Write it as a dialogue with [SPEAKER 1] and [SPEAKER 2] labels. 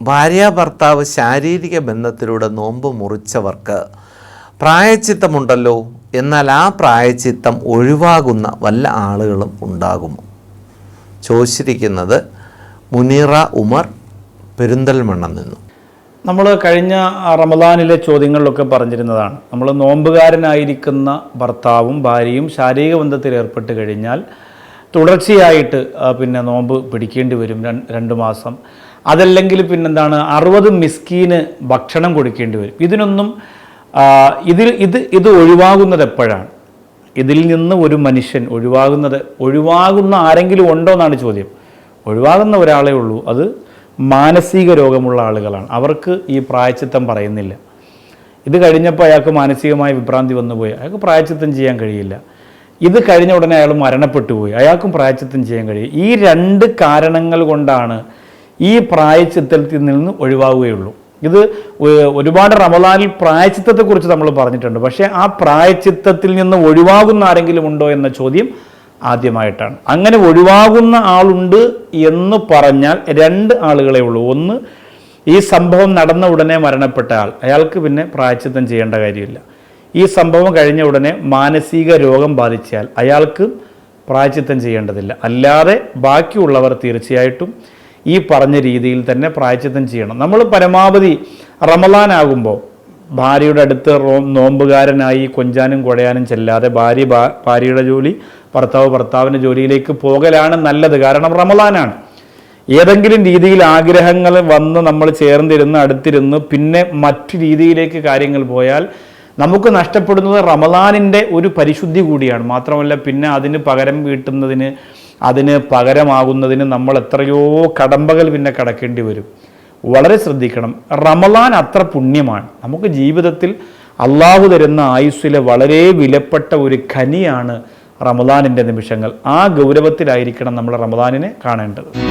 [SPEAKER 1] ഭാര്യ ഭർത്താവ് ശാരീരിക ബന്ധത്തിലൂടെ നോമ്പ് മുറിച്ചവർക്ക് പ്രായച്ചിത്തമുണ്ടല്ലോ. എന്നാൽ ആ പ്രായച്ചിത്തം ഒഴിവാകുന്ന വല്ല ആളുകളും ഉണ്ടാകുമോ ചോദിച്ചിരിക്കുന്നത് മുനീറ ഉമർ പെരിന്തൽമണ്ണ നിന്നു.
[SPEAKER 2] നമ്മൾ കഴിഞ്ഞ റമദാനിലെ ചോദ്യങ്ങളിലൊക്കെ പറഞ്ഞിരുന്നതാണ്. നമ്മൾ നോമ്പുകാരനായിരിക്കുന്ന ഭർത്താവും ഭാര്യയും ശാരീരിക ബന്ധത്തിൽ ഏർപ്പെട്ട് കഴിഞ്ഞാൽ തുടർച്ചയായിട്ട് പിന്നെ നോമ്പ് പിടിക്കേണ്ടി വരും രണ്ട് മാസം. അതല്ലെങ്കിൽ പിന്നെന്താണ് അറുപത് മിസ്കീന് ഭക്ഷണം കൊടുക്കേണ്ടി വരും. ഇതിനൊന്നും ഇതിൽ ഇത് ഇത് ഒഴിവാകുന്നത് എപ്പോഴാണ്? ഇതിൽ നിന്ന് ഒരു മനുഷ്യൻ ഒഴിവാകുന്നത് ഒഴിവാകുന്ന ആരെങ്കിലും ഉണ്ടോ എന്നാണ് ചോദ്യം. ഒഴിവാകുന്ന ഒരാളേ ഉള്ളൂ. അത് മാനസിക രോഗമുള്ള ആളുകളാണ്. അവർക്ക് ഈ പ്രായച്ചിത്തം പറയുന്നില്ല. ഇത് കഴിഞ്ഞപ്പോൾ അയാൾക്ക് മാനസികമായ വിഭ്രാന്തി വന്നുപോയി അയാൾക്ക് പ്രായച്ചിത്തം ചെയ്യാൻ കഴിയില്ല. ഇത് കഴിഞ്ഞ ഉടനെ അയാൾ മരണപ്പെട്ടു പോയി. അയാൾക്കും പ്രായച്ചിത്തം ചെയ്യാൻ കഴിയും. ഈ രണ്ട് കാരണങ്ങൾ കൊണ്ടാണ് ഈ പ്രായച്ചിത്തത്തിൽ നിന്ന് ഒഴിവാകുകയുള്ളൂ ഇത് ഒരുപാട് റമദാനിൽ പ്രായച്ചിത്തത്തെക്കുറിച്ച് നമ്മൾ പറഞ്ഞിട്ടുണ്ട്. പക്ഷേ ആ പ്രായച്ചിത്തത്തിൽ നിന്ന് ഒഴിവാകുന്ന ആരെങ്കിലും ഉണ്ടോ എന്ന ചോദ്യം ആദ്യമായിട്ടാണ്. അങ്ങനെ ഒഴിവാകുന്ന ആളുണ്ട് എന്ന് പറഞ്ഞാൽ രണ്ട് ആളുകളെ ഉള്ളൂ. ഒന്ന് ഈ സംഭവം നടന്ന ഉടനെ മരണപ്പെട്ട ആൾ. അയാൾക്ക് പിന്നെ പ്രായച്ചിത്തം ചെയ്യേണ്ട കാര്യമില്ല. ഈ സംഭവം കഴിഞ്ഞ ഉടനെ മാനസിക രോഗം ബാധിച്ചാൽ അയാൾക്ക് പ്രായച്ചിത്തം ചെയ്യേണ്ടതില്ല. അല്ലാതെ ബാക്കിയുള്ളവർ തീർച്ചയായിട്ടും ഈ പറഞ്ഞ രീതിയിൽ തന്നെ പ്രായച്ചിത്തം ചെയ്യണം. നമ്മൾ പരമാവധി റമലാനാകുമ്പോൾ ഭാര്യയുടെ അടുത്ത് നോമ്പുകാരനായി കൊഞ്ചാനും കൊടയാനും ചെല്ലാതെ ഭാര്യ ഭാര്യയുടെ ജോലി ഭർത്താവ് ഭർത്താവിന്റെ ജോലിയിലേക്ക് പോകലാണ് നല്ലത്. കാരണം റമലാനാണ് ഏതെങ്കിലും രീതിയിൽ ആഗ്രഹങ്ങൾ വന്ന് നമ്മൾ ചേർന്നിരുന്ന് അടുത്തിരുന്ന് പിന്നെ മറ്റു രീതിയിലേക്ക് കാര്യങ്ങൾ പോയാൽ നമുക്ക് നഷ്ടപ്പെടുന്നത് റമലാനിന്റെ ഒരു പരിശുദ്ധി കൂടിയാണ്. മാത്രമല്ല പിന്നെ അതിന് പകരം വീട്ടുന്നതിന് അതിന് പകരമാകുന്നതിന് നമ്മൾ എത്രയോ കടമ്പകൾ പിന്നെ കടക്കേണ്ടി വരും. വളരെ ശ്രദ്ധിക്കണം. റമലാൻ അത്ര പുണ്യമാണ്. നമുക്ക് ജീവിതത്തിൽ അള്ളാഹു തരുന്ന ആയുസ്സിലെ വളരെ വിലപ്പെട്ട ഒരു ഖനിയാണ് റമദാനിന്റെ നിമിഷങ്ങൾ. ആ ഗൗരവത്തിലായിരിക്കണം നമ്മൾ റമദാനിനെ കാണേണ്ടത്.